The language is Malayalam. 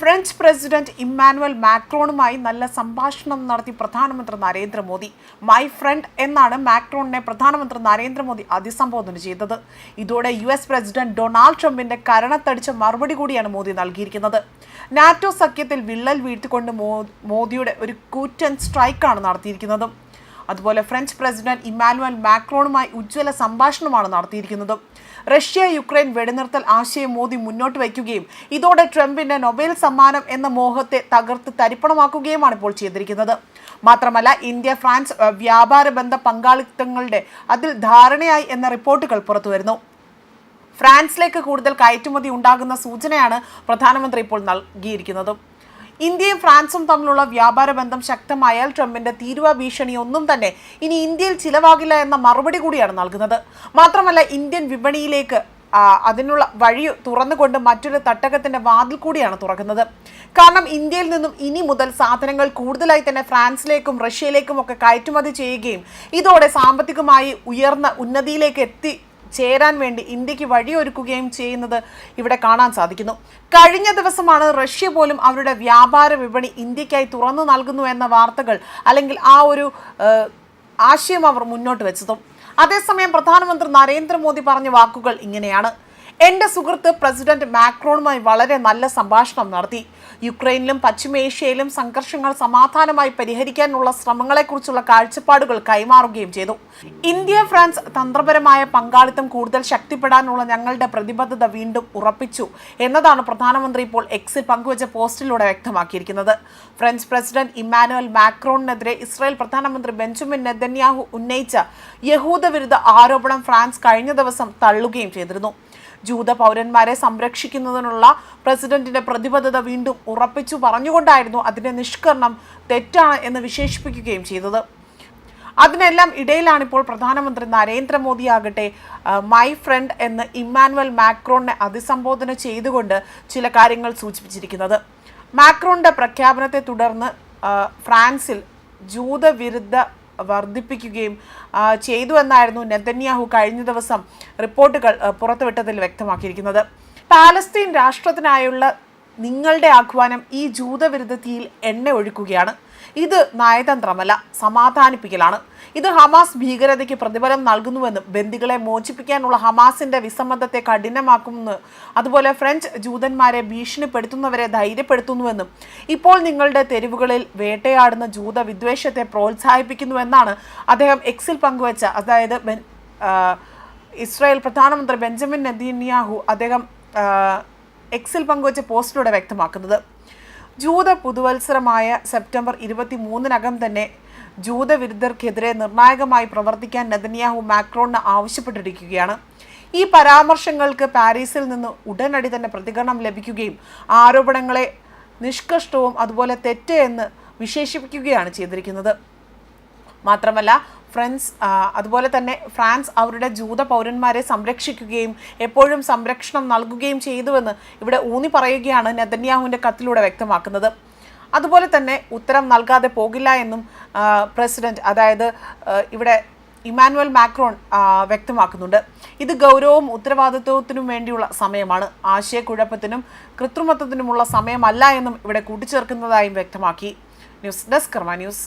ഫ്രഞ്ച് പ്രസിഡന്റ് ഇമ്മാനുവൽ മാക്രോണുമായി നല്ല സംഭാഷണം നടത്തി പ്രധാനമന്ത്രി നരേന്ദ്രമോദി. മൈ ഫ്രണ്ട് എന്നാണ് മാക്രോണിനെ പ്രധാനമന്ത്രി നരേന്ദ്രമോദി അഭിസംബോധന ചെയ്തത്. ഇതോടെ യു എസ് പ്രസിഡന്റ് ഡൊണാൾഡ് ട്രംപിന്റെ കരണത്തടിച്ച മറുപടി കൂടിയാണ് മോദി നൽകിയിരിക്കുന്നത്. നാറ്റോ സഖ്യത്തിൽ വിള്ളൽ വീഴ്ത്തിക്കൊണ്ട് മോദിയുടെ ഒരു കൂറ്റൻ സ്ട്രൈക്കാണ് നടത്തിയിരിക്കുന്നത്. അതുപോലെ ഫ്രഞ്ച് പ്രസിഡന്റ് ഇമ്മാനുവൽ മാക്രോണുമായി ഉജ്ജ്വല സംഭാഷണമാണ് നടത്തിയിരിക്കുന്നത്. റഷ്യ യുക്രൈൻ വെടിനിർത്തൽ ആശയം മോദി മുന്നോട്ട് വയ്ക്കുകയും ഇതോടെ ട്രംപിന്റെ നൊബേൽ സമ്മാനം എന്ന മോഹത്തെ തകർത്ത് തരിപ്പണമാക്കുകയുമാണ് ഇപ്പോൾ ചെയ്തിരിക്കുന്നത്. മാത്രമല്ല ഇന്ത്യ ഫ്രാൻസ് വ്യാപാര ബന്ധ പങ്കാളിത്തങ്ങളുടെ അതിൽ ധാരണയായി എന്ന റിപ്പോർട്ടുകൾ പുറത്തുവരുന്നു. ഫ്രാൻസിലേക്ക് കൂടുതൽ കയറ്റുമതി ഉണ്ടാകുന്ന സൂചനയാണ് പ്രധാനമന്ത്രി ഇപ്പോൾ നൽകിയിരിക്കുന്നത്. ഇന്ത്യയും ഫ്രാൻസും തമ്മിലുള്ള വ്യാപാര ബന്ധം ശക്തമായാൽ ട്രംപിന്റെ തീരുവ ഭീഷണി ഒന്നും തന്നെ ഇനി ഇന്ത്യയിൽ ചിലവാകില്ല എന്ന മറുപടി കൂടിയാണ് നൽകുന്നത്. മാത്രമല്ല ഇന്ത്യൻ വിപണിയിലേക്ക് അതിനുള്ള വഴി തുറന്നുകൊണ്ട് മറ്റൊരു തട്ടകത്തിന്റെ വാതിൽ കൂടിയാണ് തുറക്കുന്നത്. കാരണം ഇന്ത്യയിൽ നിന്നും ഇനി മുതൽ സാധനങ്ങൾ കൂടുതലായി തന്നെ ഫ്രാൻസിലേക്കും റഷ്യയിലേക്കും ഒക്കെ കയറ്റുമതി ചെയ്യുകയും ഇതോടെ സാമ്പത്തികമായി ഉയർന്ന ഉന്നതിയിലേക്ക് എത്തി ചേരാൻ വേണ്ടി ഇന്ത്യയ്ക്ക് വഴിയൊരുക്കുകയും ചെയ്യുന്നത് ഇവിടെ കാണാൻ സാധിക്കുന്നു. കഴിഞ്ഞ ദിവസമാണ് റഷ്യ പോലും അവരുടെ വ്യാപാര വിപണി ഇന്ത്യക്കായി തുറന്നു നൽകുന്നു എന്ന വാർത്തകൾ അല്ലെങ്കിൽ ആ ഒരു ആശയം അവർ മുന്നോട്ട് വെച്ചതും. അതേസമയം പ്രധാനമന്ത്രി നരേന്ദ്രമോദി പറഞ്ഞ വാക്കുകൾ ഇങ്ങനെയാണ്. എന്റെ സുഹൃത്ത് പ്രസിഡന്റ് മാക്രോണുമായി വളരെ നല്ല സംഭാഷണം നടത്തി. യുക്രൈനിലും പശ്ചിമേഷ്യയിലും സംഘർഷങ്ങൾ സമാധാനമായി പരിഹരിക്കാനുള്ള ശ്രമങ്ങളെക്കുറിച്ചുള്ള കാഴ്ചപ്പാടുകൾ കൈമാറുകയും ചെയ്തു. ഇന്ത്യ ഫ്രാൻസ് തന്ത്രപരമായ പങ്കാളിത്തം കൂടുതൽ ശക്തിപ്പെടാനുള്ള ഞങ്ങളുടെ പ്രതിബദ്ധത വീണ്ടും ഉറപ്പിച്ചു എന്നതാണ് പ്രധാനമന്ത്രി ഇപ്പോൾ എക്സിൽ പങ്കുവച്ച പോസ്റ്റിലൂടെ വ്യക്തമാക്കിയിരിക്കുന്നത്. ഫ്രഞ്ച് പ്രസിഡന്റ് ഇമ്മാനുവൽ മാക്രോണിനെതിരെ ഇസ്രായേൽ പ്രധാനമന്ത്രി ബെഞ്ചമിൻ നെതന്യാഹു ഉന്നയിച്ച യഹൂദ വിരുദ്ധ ആരോപണം ഫ്രാൻസ് കഴിഞ്ഞ ദിവസം തള്ളുകയും ചെയ്തിരുന്നു. ജൂത പൗരന്മാരെ സംരക്ഷിക്കുന്നതിനുള്ള പ്രസിഡന്റിന്റെ പ്രതിബദ്ധത വീണ്ടും ഉറപ്പിച്ചു പറഞ്ഞുകൊണ്ടായിരുന്നു അതിന്റെ നിഷ്കരണം തെറ്റാണ് എന്ന് വിശേഷിപ്പിക്കുകയും ചെയ്തത്. അതിനെല്ലാം ഇടയിലാണ് ഇപ്പോൾ പ്രധാനമന്ത്രി നരേന്ദ്രമോദി ആകട്ടെ മൈ ഫ്രണ്ട് എന്ന് ഇമ്മാനുവൽ മാക്രോണിനെ അഭിസംബോധന ചെയ്തുകൊണ്ട് ചില കാര്യങ്ങൾ സൂചിപ്പിച്ചിരിക്കുന്നത്. മാക്രോണിന്റെ പ്രഖ്യാപനത്തെ തുടർന്ന് ഫ്രാൻസിൽ ജൂതവിരുദ്ധ വർദ്ധിപ്പിക്കുകയും ചെയ്തു എന്നായിരുന്നു നെതന്യാഹു കഴിഞ്ഞ ദിവസം റിപ്പോർട്ടുകൾ പുറത്തുവിട്ടതിൽ വ്യക്തമാക്കിയിരിക്കുന്നത്. പാലസ്തീൻ രാഷ്ട്രത്തിനായുള്ള നിങ്ങളുടെ ആഹ്വാനം ഈ ജൂതവിരുദ്ധ തീയിൽ എണ്ണ ഒഴുക്കുകയാണ്. ഇത് നയതന്ത്രമല്ല സമാധാനിപ്പിക്കലാണ്. ഇത് ഹമാസ് ഭീകരതയ്ക്ക് പ്രതിഫലം നൽകുന്നുവെന്നും ബന്ദികളെ മോചിപ്പിക്കാനുള്ള ഹമാസിന്റെ വിസമ്മതത്തെ കഠിനമാക്കുമെന്ന് അതുപോലെ ഫ്രഞ്ച് ജൂതന്മാരെ ഭീഷണിപ്പെടുത്തുന്നവരെ ധൈര്യപ്പെടുത്തുന്നുവെന്നും ഇപ്പോൾ നിങ്ങളുടെ തെരുവുകളിൽ വേട്ടയാടുന്ന ജൂത വിദ്വേഷത്തെ പ്രോത്സാഹിപ്പിക്കുന്നുവെന്നാണ് അദ്ദേഹം എക്സിൽ പങ്കുവച്ച അതായത് ഇസ്രായേൽ പ്രധാനമന്ത്രി ബെഞ്ചമിൻ നെതിന്യാഹു അദ്ദേഹം എക്സിൽ പങ്കുവച്ച പോസ്റ്റിലൂടെ വ്യക്തമാക്കുന്നത്. ജൂത പുതുവത്സരമായ സെപ്റ്റംബർ ഇരുപത്തി മൂന്നിനകം തന്നെ ജൂതവിരുദ്ധർക്കെതിരെ നിർണായകമായി പ്രവർത്തിക്കാൻ നെതന്യാഹു മാക്രോണിന് ആവശ്യപ്പെട്ടിരിക്കുകയാണ്. ഈ പരാമർശങ്ങൾക്ക് പാരീസിൽ നിന്ന് ഉടനടി തന്നെ പ്രതികരണം ലഭിക്കുകയും ആരോപണങ്ങളെ നിഷ്കഷ്ടവും അതുപോലെ തെറ്റ് എന്ന് വിശേഷിപ്പിക്കുകയാണ് ചെയ്തിരിക്കുന്നത്. മാത്രമല്ല ഫ്രണ്ട്സ് അതുപോലെ തന്നെ ഫ്രാൻസ് അവരുടെ ജൂത പൗരന്മാരെ സംരക്ഷിക്കുകയും എപ്പോഴും സംരക്ഷണം നൽകുകയും ചെയ്തുവെന്ന് ഇവിടെ ഊന്നി പറയുകയാണ് നെതന്യാഹുവിന്റെ കത്തിലൂടെ വ്യക്തമാക്കുന്നത്. അതുപോലെ തന്നെ ഉത്തരം നൽകാതെ പോകില്ല എന്നും പ്രസിഡന്റ് അതായത് ഇവിടെ ഇമാനുവൽ മാക്രോൺ വ്യക്തമാക്കുന്നുണ്ട്. ഇത് ഗൗരവവും ഉത്തരവാദിത്വത്തിനും വേണ്ടിയുള്ള സമയമാണ്. ആശയക്കുഴപ്പത്തിനും കൃത്രിമത്വത്തിനുമുള്ള സമയമല്ല എന്നും ഇവിടെ കൂട്ടിച്ചേർക്കുന്നതായും വ്യക്തമാക്കി. News desk Karma news.